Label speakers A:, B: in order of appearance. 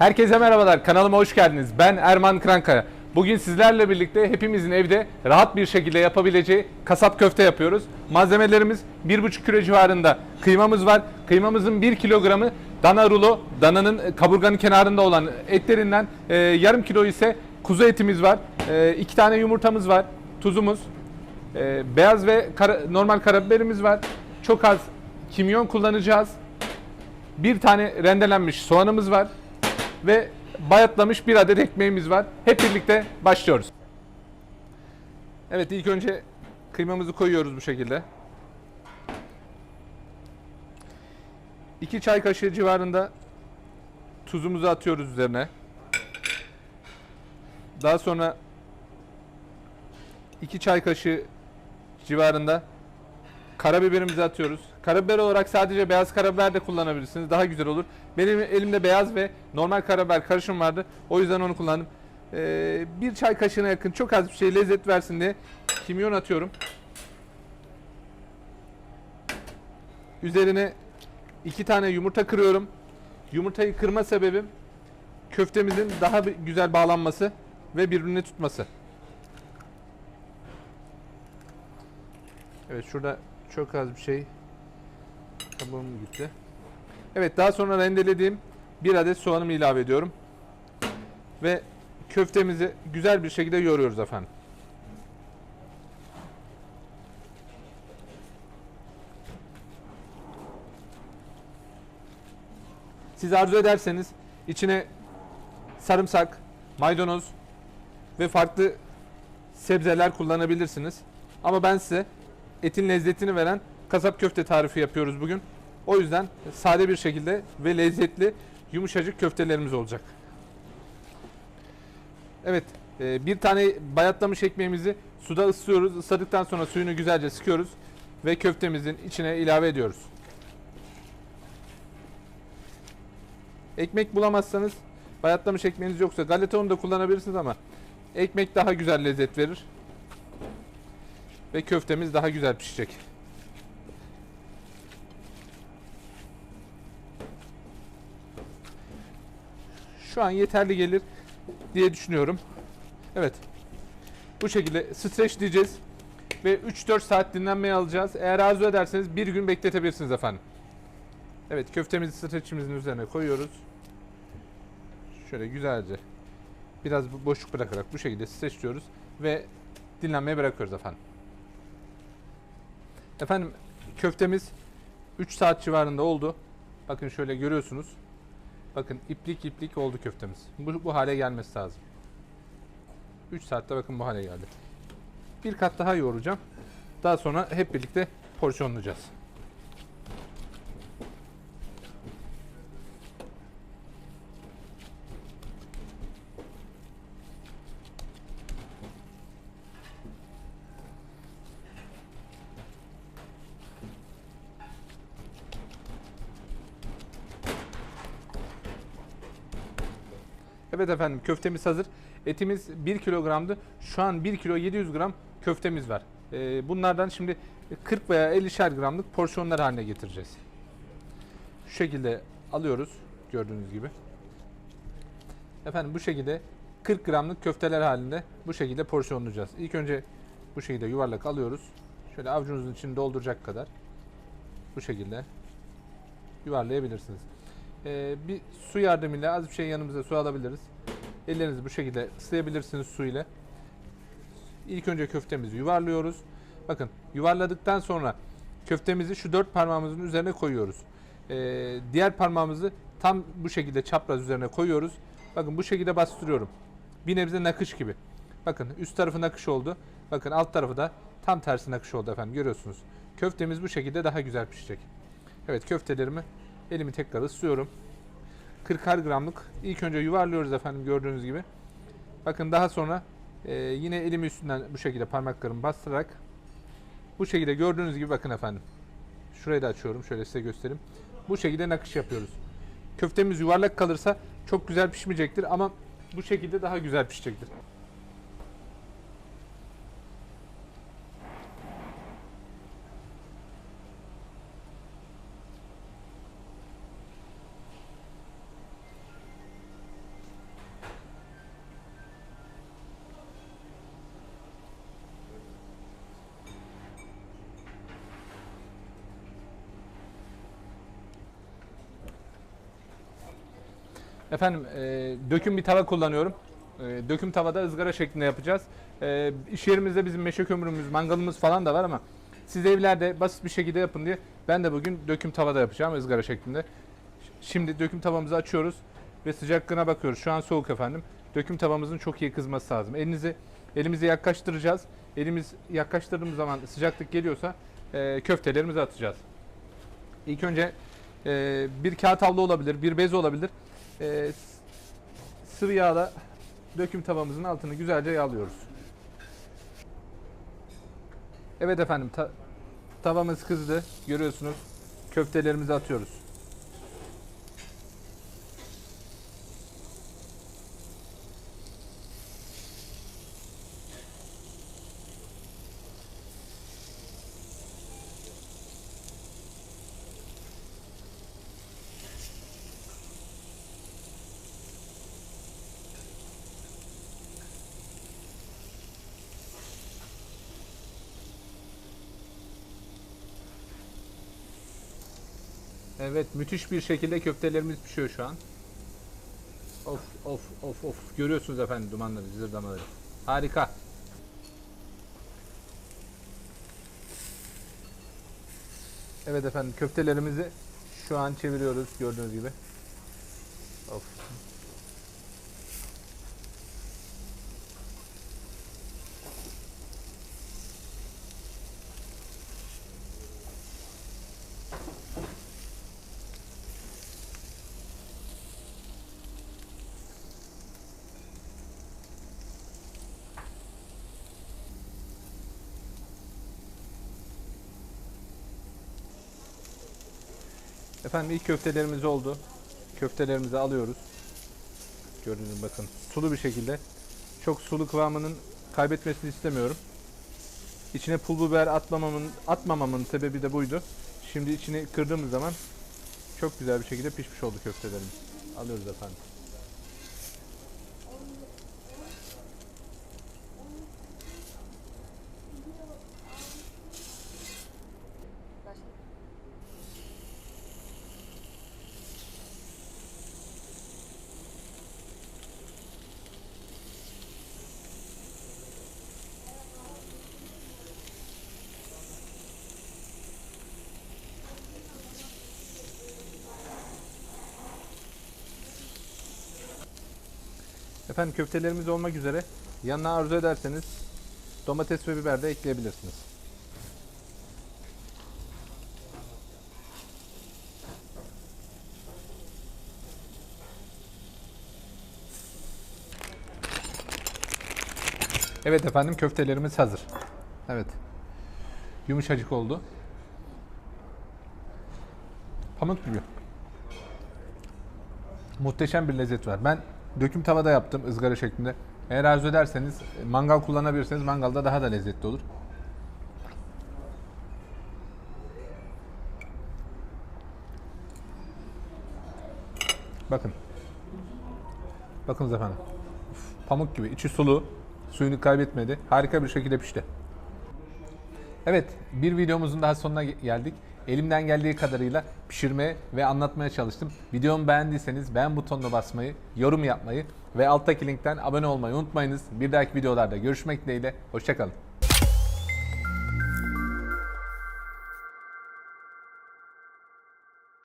A: Herkese merhabalar, kanalıma hoş geldiniz. Ben Erman Krankaya. Bugün sizlerle birlikte hepimizin evde rahat bir şekilde yapabileceği kasap köfte yapıyoruz. Malzemelerimiz 1,5 kilo civarında kıymamız var. Kıymamızın 1 kilogramı dana rulo, dananın kaburganın kenarında olan etlerinden e, yarım kilo ise kuzu etimiz var. 2 tane yumurtamız var, tuzumuz, e, beyaz ve kara- normal karabiberimiz var. Çok az kimyon kullanacağız. Bir tane rendelenmiş soğanımız var ve bayatlamış bir adet ekmeğimiz var. Hep birlikte başlıyoruz. Evet ilk önce kıymamızı koyuyoruz bu şekilde. 2 çay kaşığı civarında tuzumuzu atıyoruz üzerine. Daha sonra 2 çay kaşığı civarında karabiberimizi atıyoruz. Karabiber olarak sadece beyaz karabiber de kullanabilirsiniz. Daha güzel olur. Benim elimde beyaz ve normal karabiber karışım vardı. O yüzden onu kullandım. Ee, bir çay kaşığına yakın çok az bir şey lezzet versin diye kimyon atıyorum. Üzerine iki tane yumurta kırıyorum. Yumurtayı kırma sebebim köftemizin daha güzel bağlanması ve birbirine tutması. Evet şurada çok az bir şey kabuğum gitti. Evet daha sonra rendelediğim bir adet soğanımı ilave ediyorum. Ve köftemizi güzel bir şekilde yoğuruyoruz efendim. Siz arzu ederseniz içine sarımsak, maydanoz ve farklı sebzeler kullanabilirsiniz. Ama ben size etin lezzetini veren kasap köfte tarifi yapıyoruz bugün. O yüzden sade bir şekilde ve lezzetli yumuşacık köftelerimiz olacak. Evet, e, bir tane bayatlamış ekmeğimizi suda ısıtıyoruz. Isladıktan sonra suyunu güzelce sıkıyoruz ve köftemizin içine ilave ediyoruz. Ekmek bulamazsanız bayatlamış ekmeğiniz yoksa galeta unu da kullanabilirsiniz ama ekmek daha güzel lezzet verir ve köftemiz daha güzel pişecek. Şu an yeterli gelir diye düşünüyorum. Evet. Bu şekilde streçleyeceğiz ve 3-4 saat dinlenmeye alacağız. Eğer arzu ederseniz bir gün bekletebilirsiniz efendim. Evet köftemizi streçimizin üzerine koyuyoruz. Şöyle güzelce biraz boşluk bırakarak bu şekilde streçliyoruz ve dinlenmeye bırakıyoruz efendim. Efendim köftemiz 3 saat civarında oldu. Bakın şöyle görüyorsunuz. Bakın iplik iplik oldu köftemiz. Bu, bu hale gelmesi lazım. 3 saatte bakın bu hale geldi. Bir kat daha yoğuracağım. Daha sonra hep birlikte porsiyonlayacağız. Evet efendim köftemiz hazır. Etimiz 1 kilogramdı. Şu an 1 kilo 700 gram köftemiz var. Ee, bunlardan şimdi 40 veya 50'şer gramlık porsiyonlar haline getireceğiz. Şu şekilde alıyoruz gördüğünüz gibi. Efendim bu şekilde 40 gramlık köfteler halinde bu şekilde porsiyonlayacağız. İlk önce bu şekilde yuvarlak alıyoruz. Şöyle avucunuzun içini dolduracak kadar bu şekilde yuvarlayabilirsiniz. Ee, bir su yardımıyla az bir şey yanımıza su alabiliriz. Ellerinizi bu şekilde ıslayabilirsiniz su ile. İlk önce köftemizi yuvarlıyoruz. Bakın yuvarladıktan sonra köftemizi şu dört parmağımızın üzerine koyuyoruz. Ee, diğer parmağımızı tam bu şekilde çapraz üzerine koyuyoruz. Bakın bu şekilde bastırıyorum. Bir nebze nakış gibi. Bakın üst tarafı nakış oldu. Bakın alt tarafı da tam tersi nakış oldu efendim görüyorsunuz. Köftemiz bu şekilde daha güzel pişecek. Evet köftelerimi elimi tekrar ıslıyorum. 40'ar gramlık ilk önce yuvarlıyoruz efendim gördüğünüz gibi. Bakın daha sonra e, yine elimi üstünden bu şekilde parmaklarımı bastırarak bu şekilde gördüğünüz gibi bakın efendim. Şurayı da açıyorum şöyle size göstereyim. Bu şekilde nakış yapıyoruz. Köftemiz yuvarlak kalırsa çok güzel pişmeyecektir ama bu şekilde daha güzel pişecektir. Efendim e, döküm bir tava kullanıyorum. E, döküm tavada ızgara şeklinde yapacağız. E, iş yerimizde bizim meşe kömürümüz, mangalımız falan da var ama siz evlerde basit bir şekilde yapın diye ben de bugün döküm tavada yapacağım ızgara şeklinde. Şimdi döküm tavamızı açıyoruz ve sıcaklığına bakıyoruz. Şu an soğuk efendim. Döküm tavamızın çok iyi kızması lazım. Elinizi elimizi yaklaştıracağız. Elimiz yaklaştırdığımız zaman sıcaklık geliyorsa e, köftelerimizi atacağız. İlk önce e, bir kağıt havlu olabilir, bir bez olabilir. E, sıvı yağla döküm tavamızın altını güzelce yağlıyoruz. Evet efendim ta- tavamız kızdı. Görüyorsunuz. Köftelerimizi atıyoruz. Evet müthiş bir şekilde köftelerimiz pişiyor şu an. Of of of of görüyorsunuz efendim dumanları, zırdamaları. Harika. Evet efendim köftelerimizi şu an çeviriyoruz gördüğünüz gibi. Of. Efendim ilk köftelerimiz oldu. Köftelerimizi alıyoruz. Gördüğünüz bakın sulu bir şekilde. Çok sulu kıvamının kaybetmesini istemiyorum. İçine pul biber atmamamın atmamamın sebebi de buydu. Şimdi içini kırdığımız zaman çok güzel bir şekilde pişmiş oldu köftelerimiz. Alıyoruz efendim. Efendim köftelerimiz olmak üzere. Yanına arzu ederseniz domates ve biber de ekleyebilirsiniz. Evet efendim köftelerimiz hazır. Evet. Yumuşacık oldu. Pamuk gibi. Muhteşem bir lezzet var. Ben döküm tavada yaptım ızgara şeklinde. Eğer arzu ederseniz mangal kullanabilirseniz mangalda daha da lezzetli olur. Bakın. Bakınız efendim. Uf, pamuk gibi. içi sulu. Suyunu kaybetmedi. Harika bir şekilde pişti. Evet, bir videomuzun daha sonuna ge- geldik. Elimden geldiği kadarıyla pişirmeye ve anlatmaya çalıştım. Videomu beğendiyseniz beğen butonuna basmayı, yorum yapmayı ve alttaki linkten abone olmayı unutmayınız. Bir dahaki videolarda görüşmek dileğiyle. Hoşçakalın.